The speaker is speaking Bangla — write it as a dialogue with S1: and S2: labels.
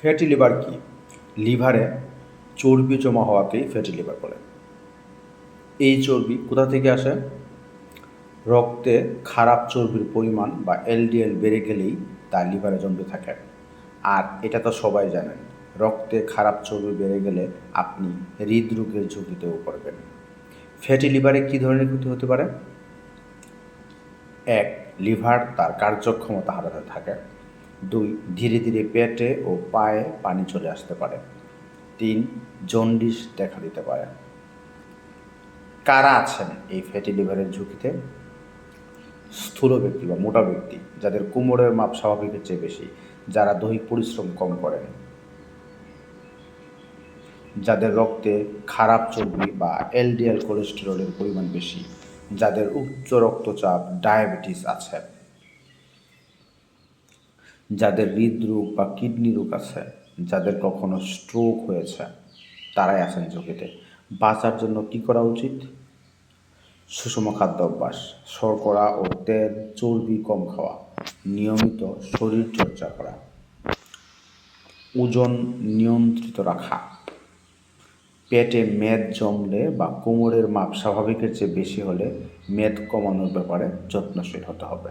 S1: ফ্যাটি লিভার কি? লিভারে চর্বি জমা হওয়াকেই ফ্যাটি লিভার বলে। এই চর্বি কোথা থেকে আসে? রক্তে খারাপ চর্বির পরিমাণ বা এলডিএল বেড়ে গেলেই তা লিভারে জমতে থাকে। আর এটা তো সবাই জানেন, রক্তে খারাপ চর্বি বেড়ে গেলে আপনি হৃদরোগের ঝুঁকিতেও পড়বেন। ফ্যাটি লিভারে কী ধরনের ক্ষতি হতে পারে? এক লিভার তার কার্যক্ষমতা হারাতে থাকে। দুই, ধীরে ধীরে পেটে ও পায়ে পানি চলে আসতে পারে। তিন, জন্ডিস দেখা দিতে পারে। কারা আছেন এই ফ্যাটি লিভারের ঝুঁকিতে? স্থূল ব্যক্তি বা মোটা ব্যক্তি, যাদের কোমরের মাপ স্বাভাবিকের চেয়ে বেশি, যারা দৈহিক পরিশ্রম কম করেন। যাদের রক্তে খারাপ চর্বি বা এলডিএল কোলেস্টেরলের পরিমাণ বেশি, যাদের উচ্চ রক্তচাপ, ডায়াবেটিস আছে। যাদের হৃদরোগ বা কিডনি রোগ আছে, যাদের কখনো স্ট্রোক হয়েছে, তারাই আছেন ঝুঁকিতে। বাঁচার জন্য কি করা উচিত? সুষম খাদ্য অভ্যাস, শর্করা ও তেল, চর্বি কম খাওয়া, নিয়মিত শরীর চর্চা করা। ওজন নিয়ন্ত্রিত রাখা। পেটে মেদ জমলে বা কোমরের মাপ স্বাভাবিকের চেয়ে বেশি হলে মেদ কমানোর ব্যাপারে যত্নশীল হতে হবে।